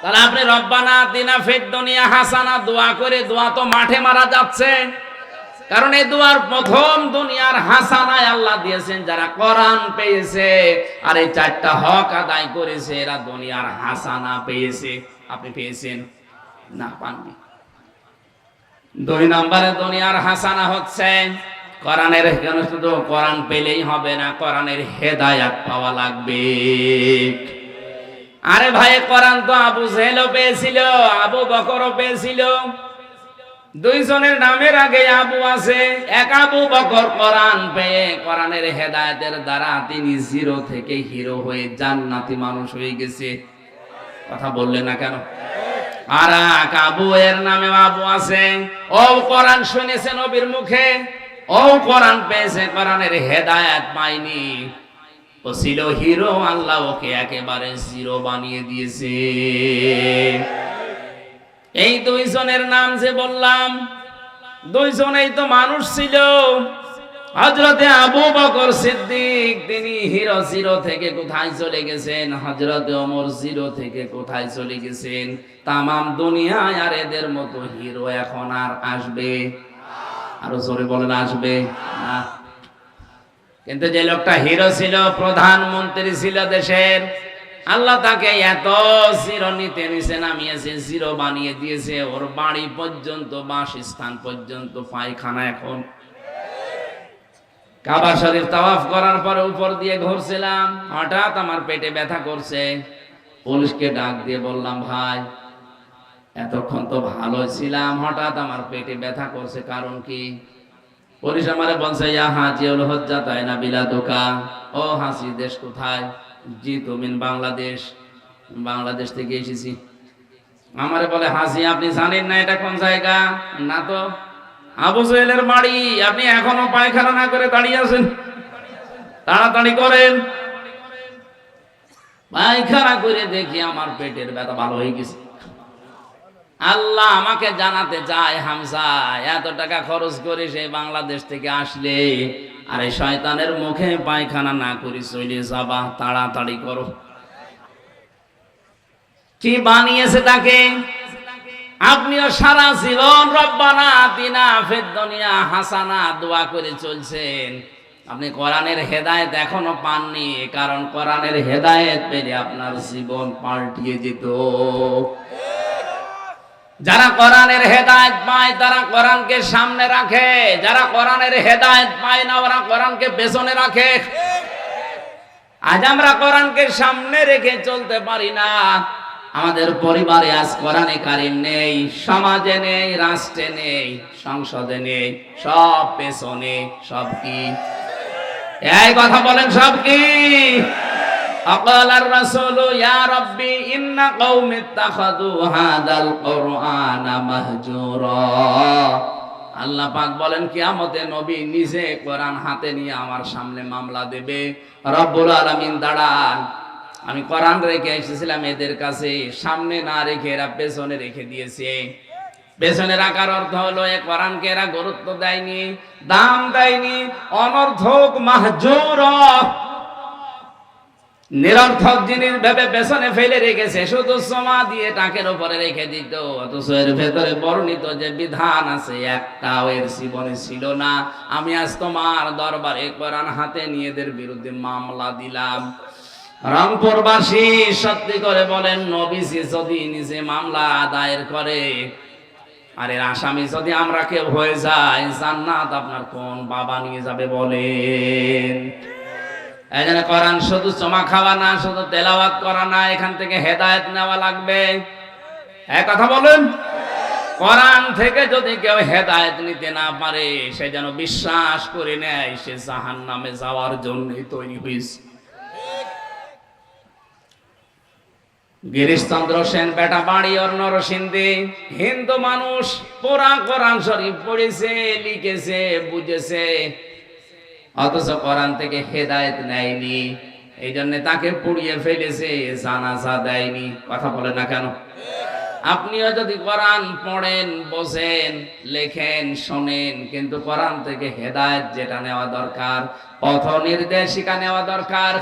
তাহলে আপনি রব্বানা, দিনা ফের দুনিয়া হাসানা, দোয়া করে দোয়া তো মাঠে মারা যাচ্ছে। কারণ এই দুয়ার প্রথম দুনিয়ার হাসানায় আল্লাহ দিয়েছেন, যারা কোরআন পেয়েছে, আর এই চারটা হক আদায় করেছে, এরা দুনিয়ার হাসানা পেয়েছে। আপনি পেয়েছেন? না, পাননি। দুই নম্বরে দুনিয়ার হাসানা হচ্ছে, কোরআনের শুধু কোরআন পেলেই হবে না, কোরআনের হেদায়াত পাওয়া লাগবে। আরে ভাই, কোরআন তো আবু জেহেলও পেয়েছিল, আবু বকরও পেয়েছিল। দুইজনের নামের আগে আবু আছে, এক আবু বকর কোরআন পেয়ে কোরআনের হেদায়েতের দ্বারা তিনি জিরো থেকে হিরো হয়ে জান্নাতি মানুষ হয়ে গেছে। কথা বললেন না কেন? আর এক আবু, এর নামে আবু আছে। ও কোরআন শুনেছে নবীর মুখে ও কোরআন পেয়েছে কোরআনের হেদায়েত পায়নি ও ছিল হিরো আল্লাহ, ওকে একেবারে জিরো বানিয়ে দিয়েছে। এই দুইজনের নাম যে বললাম, দুইজনেই তো মানুষ ছিল। হজরতে আবু বকর সিদ্দিক, তিনি হিরো জিরো থেকে কোথায় চলে গেছেন? হজরতে ওমর জিরো থেকে কোথায় চলে গেছেন? তামাম দুনিয়ায় আর এদের মতো হিরো এখন আর আসবে? আরও জোরে বলেন, আসবে না? কিন্তু যে লোকটা হিরো ছিল, প্রধানমন্ত্রী ছিল দেশের, আল্লাহ তাকে এত জিরো নিতে নিচে নামিয়েছে, জিরো বানিয়ে দিয়েছে। ওর বাড়ি পর্যন্ত, বাসস্থান পর্যন্ত, পায়খানা এখন। কাবা শরীফ তাওয়াফ করার পরে উপর দিয়ে ঘুরছিলাম। হঠাৎ আমার পেটে ব্যথা করছে। পুলিশকে ডাক দিয়ে বললাম, ভাই, এতক্ষণ তো ভালো ছিলাম। হঠাৎ আমার পেটে ব্যথা করছে, কারণ কি? পুলিশ আমারে বলছে, ইয়া হাজিউল হজ্জা, তাই না বিলা দোকা ও হাসি দেশ কোথায়? জি তুমিন বাংলাদেশ। বাংলাদেশ থেকে এসেছি। আমারে বলে হাসি আপনি জানেন না এটা কোন জায়গা? না তো। আবু জেলের বাড়ি, আপনি এখনও পায়খানা না করে দাঁড়িয়ে আছেন? তাড়াতাড়ি করেন। পায়খানা করে দেখি, আমার পেটের ব্যথা ভালো হয়ে গেছে। আল্লাহ আমাকে জানাতে চায় হামসা এত টাকা খরচ করে সেই বাংলাদেশ থেকে আসলে। আর এই শয়তানের মুখে পায়খানা না করি চলে যাবা, তাড়াতাড়ি করো। কি বানিয়েছে তাকে? আপনিও সারা জীবন রব্বানা ফের দুনিয়া হাসানা দোয়া করে চলছেন। আপনি কোরআনের হেদায়েত এখনও পাননি, কারণ কোরআনের হেদায়েত পেলে আপনার জীবন পাল্টিয়ে যেত যারা কোরআনের হেদায়েত পায়, তারা কোরআনকে সামনে রাখে। যারা কোরআনের হেদায়েত পায় না, ওরা কোরআনকে পেছনে রাখে। আজ আমরা কোরআনকে সামনে রেখে চলতে পারি না। আমাদের পরিবারে আজ কোরআনে কারিম নেই, সমাজে নেই, রাষ্ট্রে নেই, সংসদে নেই, সব পেছনে, সব কি? এই কথা বলেন, সব কি? أقال الرسول يا ربي إن قوم اتخذوا هذا القرآن مهجورا আল্লাহ পাক বলেন কিয়ামতে নবী নিজে কোরআন হাতে নিয়ে আমার সামনে মামলা দেবে রব্বুল আলামিন দাঁড়ান আমি কোরআন রেখে এসেছিলাম এদের কাছে সামনে না রেখে এরা পেছনে রেখে দিয়েছে পেছনে রাখার অর্থ হলো এ কোরআনকে এরা গুরুত্ব দেয়নি দাম দেয়নি অনর্থক মাহজুর নিরর্থক জিনিস ভেবে পেছনে ফেলে রেখেছে, শুধু সমা দিয়ে টাকের উপরে রেখে দিত। অথচ এর ভেতরে বর্ণিত যে বিধান আছে, একটাও এর জীবনে ছিল না। আমি আজ তোমার দরবারে কোরআন হাতে নিয়ে এদের বিরুদ্ধে মামলা দিলাম। রংপুরবাসী সত্যি করে বলেন, নবীজি যদি নিজে মামলা আদায়ের করে, আর এর আসামি যদি আমরা কেউ হয়ে যায় জান্নাত আপনার কোন বাবা নিয়ে যাবে বলেন। এই জন্য কোরআন শুধু চমা খাওয়া না, শুধু তেলাওয়াত করা না, এখান থেকে হেদায়েত নেওয়া লাগবে। এক কথা বলুন? কোরআন থেকে যদি কেউ নিতে না পারে, সে যেন বিশ্বাস করে নেয়, সে জাহান নামে যাওয়ার তৈরি হয়েছে। গিরিশচন্দ্র সেন, বেটা বাড়ি হিন্দু মানুষ পুরা কোরআন শরীফ পড়েছে, লিখেছে, বুঝেছে। অথচ কোরআন থেকে হেদায়ত নেয়নি। এই জন্য তাকে পুড়িয়ে ফেলেছে, জানাজা দেয়নি। কথা বলে না কেন? আপনিও যদি কোরআন পড়েন বসেন লেখেন, শোনেন, কিন্তু কোরআন থেকে হেদায়ত যেটা নেওয়া দরকার পথ নির্দেশিকা নেওয়া দরকার